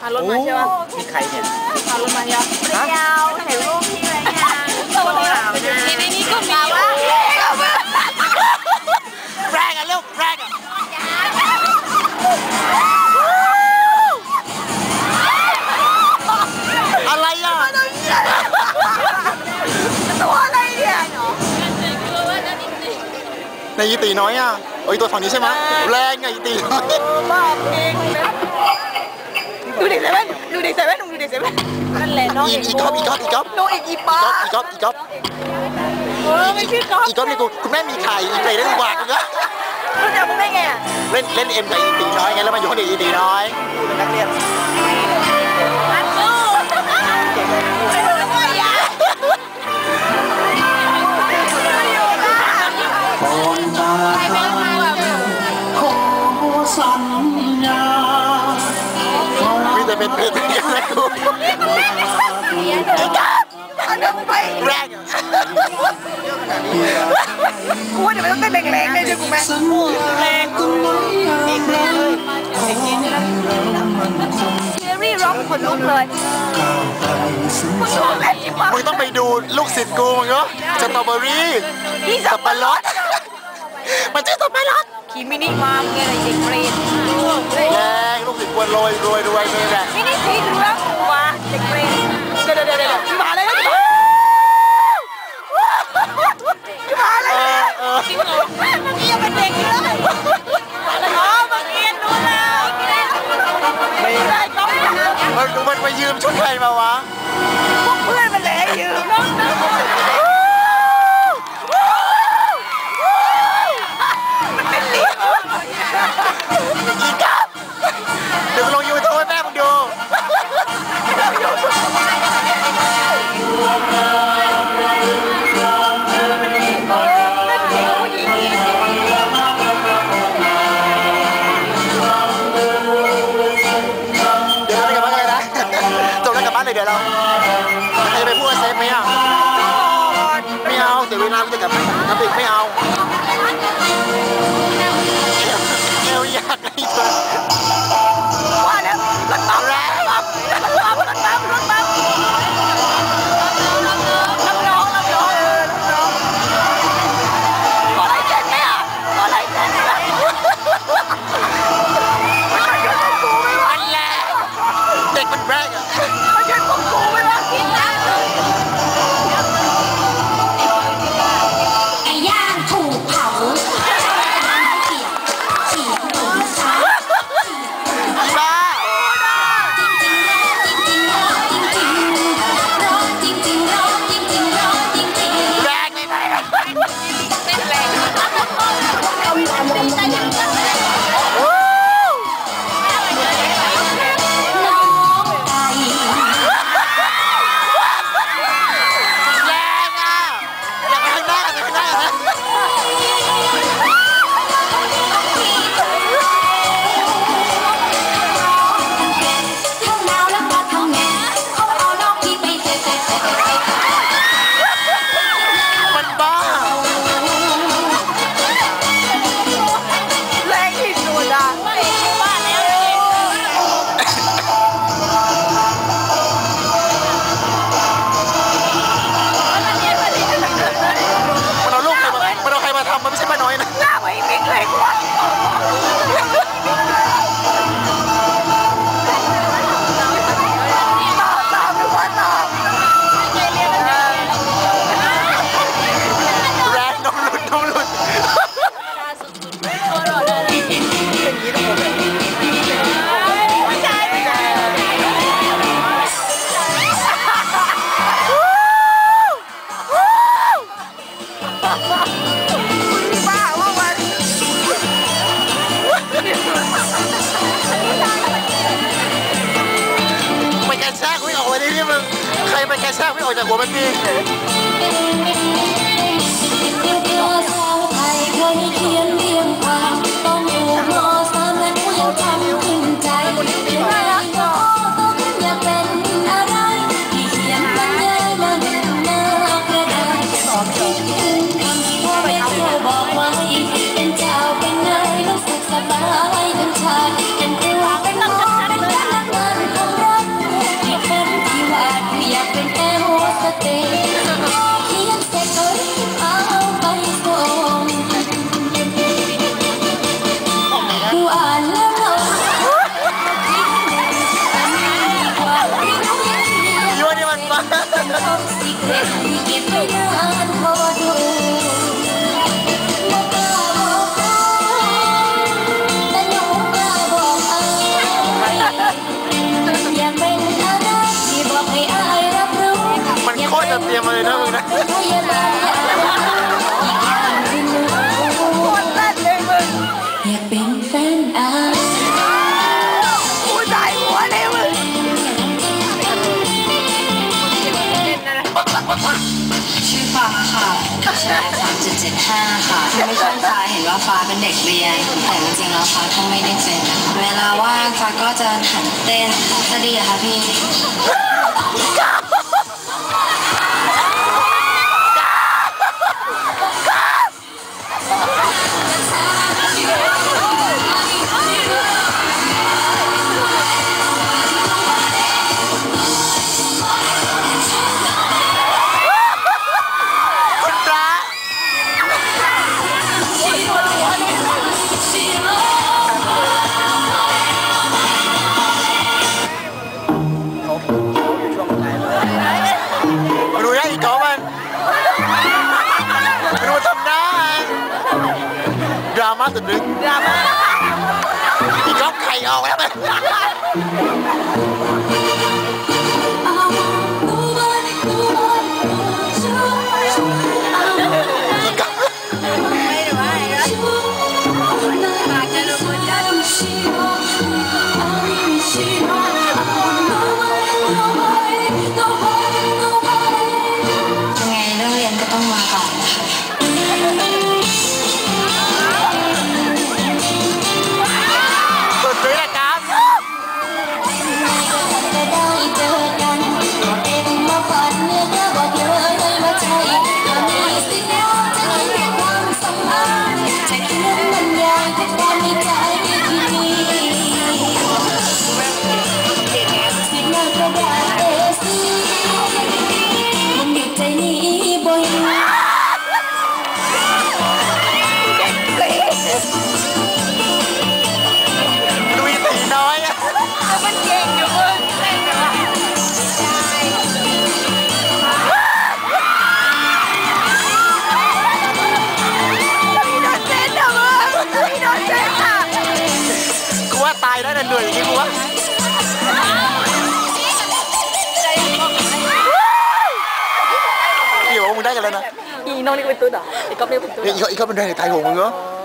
พารถมาใช่ปะนี่ใครเนี่ยพารถมาใช่ปะเดียวถ่ายรูปพี่ไว้ยังโชว์หนาวนะในในนี้ก็มีว่าแรงอะเร็วแรงอะอะไรอะตัวอะไรเนี่ยในยีตีน้อยอะเอ้ยตัวฝั่งนี้ใช่ไหมแรงไงยีตีน้อยบ้าเพลงนะ ดูเด็กเซเว่นดูเด็กเซเว่นดูเด็กเซเว่นนั่นแหละน้องอีเอกอีกอบอีกอบอีกอบน้องเอกอีป้าอีกอบอีกอบเออไม่ชื่อก๊อฟอีกอบนี่กูคุณแม่มีไข่อีกเลยได้หวานกันนะรู้จักมึงได้ไงอะเล่นเล่นเอ็มกับอีตีน้อยไงแล้วมาอยู่คนเดียวอีตีน้อยกูเป็นนักเรียนอันนู้ไม่รู้ว่า เป็นเพลงอย่างนั้นกูอีก๊อฟอันนั้นไปแรงกูว่าเดี๋ยวมันต้องเต้นแรงๆได้ใช่กูไหมสัญญาแรงตรงไหนอะไรขอให้เรามันคงเจอรี่ร้องขนลุกเลยมึงร้องแบบนี้ปะมึงต้องไปดูลูกศิษย์กูมึงเนาะสตรอเบอรี่พี่สับปะรดมันชื่อสับปะรดขี่มินิมาร์เงี้ยอะไรเด็กเปรตแรงลูกศิษย์ ควรโรยรวยรวยนี่แหละมินิสีเหลืองหัวเด็กเปรตเดี๋ยวเดี๋ยวเดี๋ยวเดี๋ยวมาเลยนะมาเลยเออเออจริงเหรอเมื่อกี้ยังเป็นเด็กอยู่เลยอ๋อเมื่อกี้รู้แล้วไม่ได้ต้องมันมันไปยืมชุดใครมาวะพวกเพื่อน ใครไปพูดเซฟไหมอะไม่เอาเดี๋ยวเวลาจะกลับไปนกลับดึกไม่เอาเอวยากให้เธอว่า ไปแค่แช่ไม่ออกจากหัวมันดีตัวสาวไทยเคยเขียนเรียงความ มันโคตรเตรียมมาเลยนะมึงนะ จ็ดห้าค่ะทำให้เชอนฟ้าเห็นว่าฟ้าเป็นเด็กเรียน แต่จริงๆแล้วฟ้าก็ไม่ได้เป็นเวลาว่างฟ้าก็จะหันเต้นจะดีอะคะพี่ tỏ tình yêu drama đi khóc hay ho lắm cười như vua Nhiều ông đây là lên à Nông đi quên tôi đó Đi có đi quên tôi Đi có bên đây là tay hồn nữa